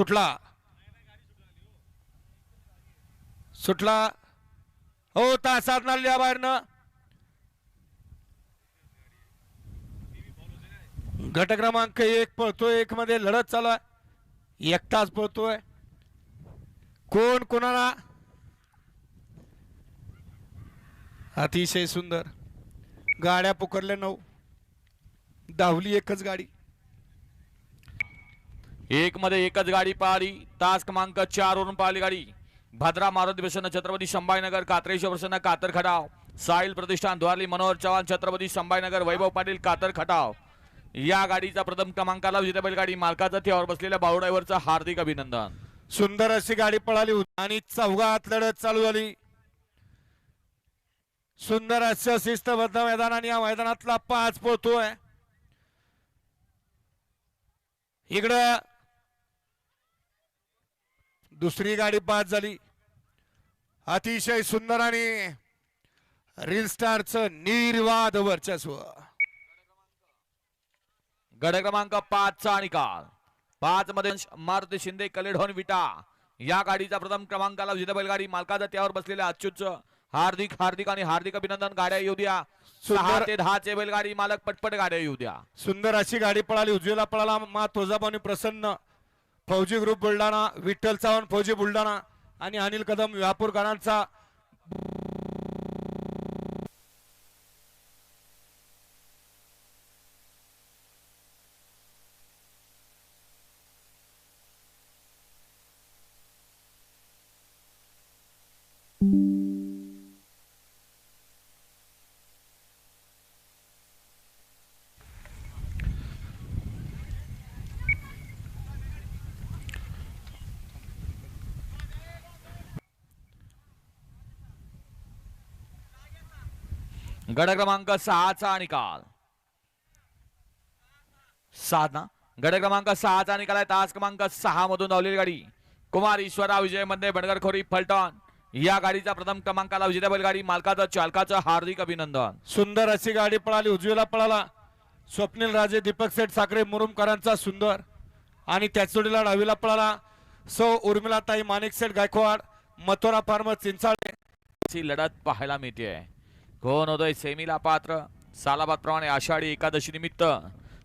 सुटला. सुटला. हो तासात नाल्या बाहेरनं. गट क्रमांक एक पळतोय एक मध्ये लढत चालू आहे. एकटाच पळतोय. कोण कोणाला? अतिशय सुंदर. गाड्या पुकारल्या नऊ. धावली एकच गाडी. एक मध्ये एकच गाडी पळाली तास क्रमांक चार वरून पळाली गाडी. भद्रा मारुती प्रसन्न छत्रपती संभाजीनगर कात्रेश्वर प्रसन्न कातर खटाव. साहिल प्रतिष्ठान द्वारली मनोहर चव्हाण छत्रपती संभाजीनगर वैभव पाटील कातर खटाव. या गाडीचा प्रथम क्रमांकाला विजेता बैलगाडी मालकाचा त्यावर बसलेल्या बाळू ड्रायव्हरचं हार्दिक अभिनंदन. सुंदर अशी गाडी पळाली होती आणि चौघात लढत चालू झाली. सुंदर असं शिस्तबद्ध मैदान आणि या मैदानातला पाच पोहतोय इकडं दुसरी गाडी पाच झाली. अतिशय सुंदर आणि रील स्टारचं निर्वाद वर्चस्व. गड क्रमांक पाच चा निकाल. पाच मध्ये मारुती शिंदे कलेढोन विटा. या गाडीचा प्रथम क्रमांकाला विजेता बैलगाडी मालकाचा त्यावर बसलेल्या अच्युतचं हार्दिक हार्दिक आणि हार्दिक अभिनंदन. गाड्या येऊ द्या. सहा ते दहा चे बैलगाडी मालक पटपट गाड्या येऊ द्या. सुंदर अशी गाडी पळाली. उजवीला पळाला मा तुळजाभवानी प्रसन्न. फौजी ग्रुप बुलढाणा विठ्ठल चव्हाण फौजी बुलढाणा आणि अनिल कदम व्यापूरकरांचा गड क्रमांक सहाचा निकाल. सात ना? गड क्रमांक सहाचा निकाल आहे. तास क्रमांक सहा मधून धावलेली गाडी. कुमार ईश्वरा विजयमध्ये बंडगरखोरी फलटण. या गाडीचा प्रथम क्रमांकाला विजेता बैलगाडी मालकाचं चालकाचं हार्दिक अभिनंदन. सुंदर अशी गाडी पळाली. उजवीला पळाला. स्वप्नील राजे दीपक सेठ साखरे मुरुमकरांचा सुंदर. आणि त्याचोडीला डावीला पळाला. सौ उर्मिलाताई माणिक सेठ गायकवाड मथुरा फार्म चिंचाळे. ची लढत पाहायला मिळते कोण सेमीला पात्र. सालाबादप्रमाणे आषाढी एकादशी निमित्त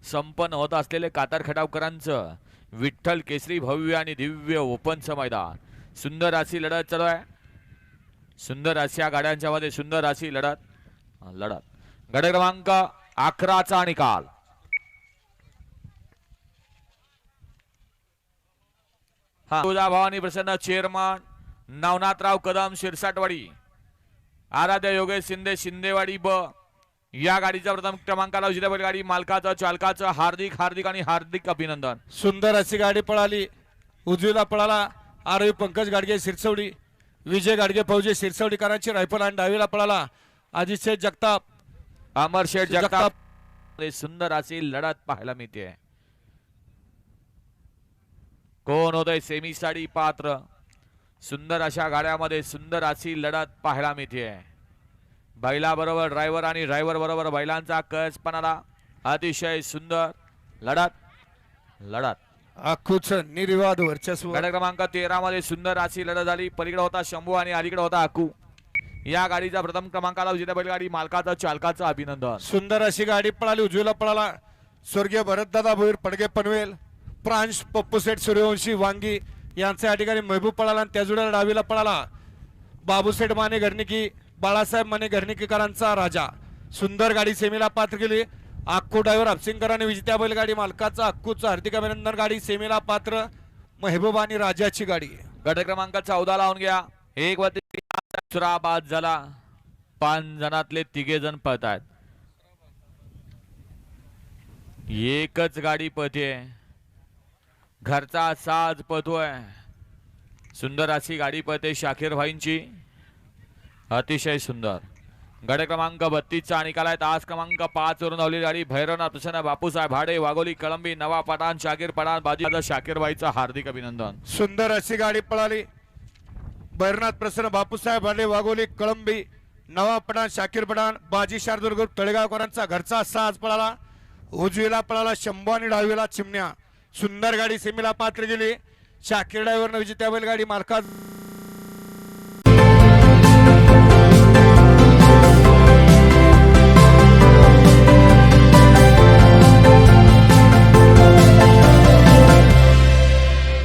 संपन्न होत असलेले कातार खटावकरांचं विठ्ठल केसरी भव्य आणि दिव्य ओपनचं मैदान. सुंदर अशी लढत चालू आहे. सुंदर अशा गाड्यांच्या मध्ये सुंदर अशी लढत लढत. गड क्रमांक अकराचा निकाल. हा. भवानी प्रसन्न चेअरमन नवनाथराव कदम शिरसाटवाडी. आराध्य योगेश शिंदे शिंदेवाडी ब. या गाडीचा प्रथम क्रमांकाला विजेता बैलगाडी मालकाचं चालकाचं हार्दिक हार्दिक आणि हार्दिक अभिनंदन. सुंदर अशी गाडी पळाली. उजवीला पळाला आरोही पंकज गाडगे सिरसवडी विजय गाडगे फौजी सिरसवडीकरांची रायफल आणि डावीला पळाला अजित शेठ जगताप. अमर शेठ जगताप. जगताप. सुंदर अशी लढत पाहायला मिळते. कोण होतंय सेमी साडी पात्र? सुंदर अशा गाड्यामध्ये सुंदर अशी लढत पाहायला मिळते. बैला बरोबर ड्रायव्हर आणि ड्रायव्हर बरोबर बैलांचा कसपणाला अतिशय सुंदर लढत लढत. अख्खूच निर्वाद वर्चस्व. गड क्रमांक तेरा मध्ये सुंदर अशी लढत झाली. पलीकडे होता शंभू आणि अलीकडे होता अकू या गाडीचा प्रथम क्रमांकाला विजेता बैलगाडी मालकाचं चालकाचं अभिनंदन. सुंदर अशी गाडी पळाली. उजवीला पळाला स्वर्गीय भरतदादा भोईर पडगे पनवेल प्रांश पप्पूसेठ सूर्यवंशी वांगी यांचा या ठिकाणी महबूब पळाला आणि त्याजुड्याला डावीला पळाला. बाबूसेठ माने घरनिकी बाळासाहेब माने घरनिकीकरांचा राजा. सुंदर गाडी सेमीला पात्र केली. अक्कू ड्रायव्हर अपसिंगकरांनी विजेत्या बैलगाडी मालकाचा अक्कूचं हार्दिक अभिनंदन गाडी सेमीला पात्र. महबूब आणि राजाची गाडी. गट क्रमांक चौदा लावून घ्या. एक वरती दुसरा बाद झाला. पाच जणातले तिघे जण पळत आहेत एकच गाडी पळते घरचा साज पळतोय सुंदर अशी गाडी पळते शाकीर भाईंची. अतिशय सुंदर. गड क्रमांक बत्तीसचा निकाल आहे तास क्रमांक पाच वरून धावलेली गाडी. भैरवनाथ प्रसन्न बापूसाहेब भाडे वाघोली कळंबी नवा पठाण शाकीर पठाण बाजी शाकीर भाईचं हार्दिक अभिनंदन. सुंदर अशी गाडी पळाली. भैरवनाथ प्रसन्न बापूसाहेब भाडे वाघोली कळंबी नवा पठाण शाकीर पठाण बाजी शारदुर्ग ग्रुप तळेगावकरांचा घरचा साज पळाला. उजवीला पळाला शंभू आणि डावीला चिमण्या. सुंदर गाडी सेमीला पात्र गेली. शाकीर ड्रायव्हरनं विजेत्या बैलगाडी मालकात